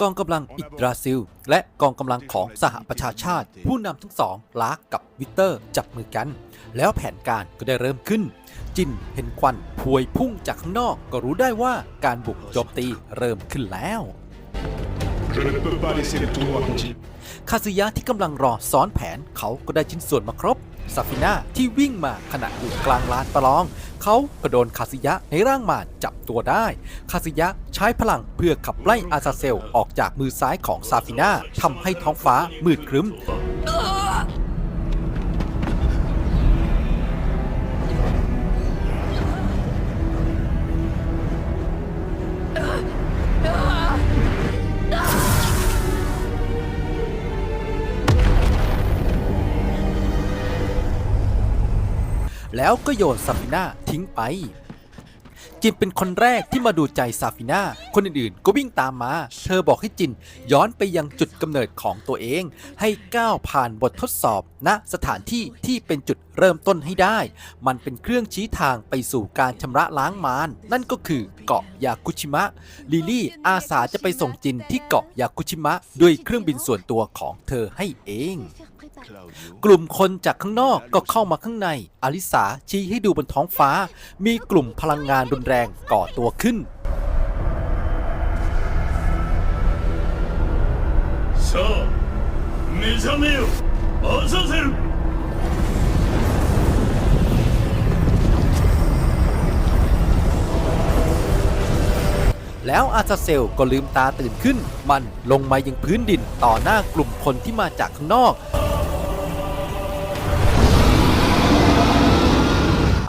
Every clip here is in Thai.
กองกำลังอิตราซิล และกองกำลังของสหประชาชาติ ผู้นำทั้งสองลากกับวิเตอร์จับมือกัน แล้วแผนการก็ได้เริ่มขึ้น จินเห็นควันพวยพุ่งจากข้างนอกก็รู้ได้ว่าการบุกโจมตีเริ่มขึ้นแล้วคาซึยะที่กำลังรอซ้อนแผนเขาก็ได้ชิ้นส่วนมาครบซาฟิน่าที่วิ่งมาขณะอยู่กลางลานประลอง เขาก็โดนคาซิยะในร่างมารจับตัวได้ คาซิยะใช้พลังเพื่อขับไล่อาซาเซลออกจากมือซ้ายของซาฟิน่าทำให้ท้องฟ้ามืดครึ้ม แล้วก็โยนซาฟิน่าทิ้งไป จินเป็นคนแรกที่มาดูใจซาฟิน่า คนอื่นๆ ก็วิ่งตามมา เธอบอกให้จินย้อนไปยังจุดกำเนิดของตัวเอง ให้ก้าวผ่านบททดสอบณสถานที่ที่เป็นจุดเริ่มต้นให้ได้ มันเป็นเครื่องชี้ทางไปสู่การชำระล้างมารนั่นก็คือเกาะยากุชิมะ ลิลี่อาสาจะไปส่งจินที่เกาะยากุชิมะ ด้วยเครื่องบินส่วนตัวของเธอให้เอง กลุ่มคนจากข้างนอกก็เข้ามาข้างใน อลิสาชี้ให้ดูบนท้องฟ้า มีกลุ่มพลังงานรุนแรงก่อตัวขึ้น さあ目覚めよアザゼル แล้วอาซาเซลก็ลืมตาตื่นขึ้น มันลงมายังพื้นดินต่อหน้ากลุ่มคนที่มาจากข้างนอก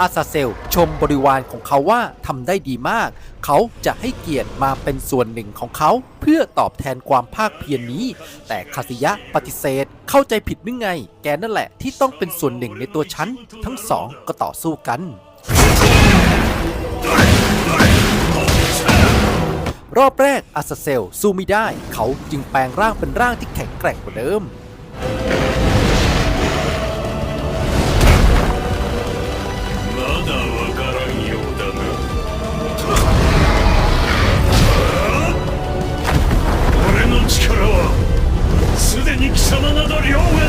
อาซาเซล ชมบริวารของเขาว่าทำได้ดีมาก เขาจะให้เกียรติมาเป็นส่วนหนึ่งของเขา เพื่อตอบแทนความภาคเพียรนนี้ แต่คาสิยะปฏิเสธ เข้าใจผิดหรือไง แกนั่นแหละที่ต้องเป็นส่วนหนึ่งในตัวฉัน ทั้งสองก็ต่อสู้กันรอบแรกอาซาเซลสู้ไม่ได้ เขาจึงแปลงร่างเป็นร่างที่แข็งแกร่งกว่าเดิม だわからんようだが俺の力はすでに貴様など凌駕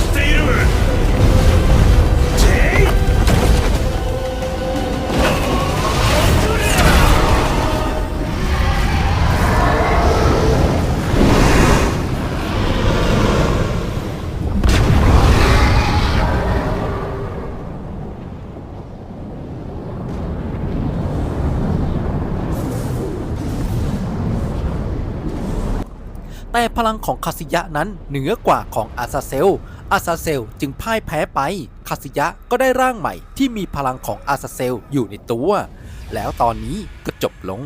แต่พลังของคาสิยะนั้นเหนือกว่าของอาซาเซล อาซาเซลจึงพ่ายแพ้ไป คาสิยะก็ได้ร่างใหม่ที่มีพลังของอาซาเซลอยู่ในตัว แล้วตอนนี้ก็จบลง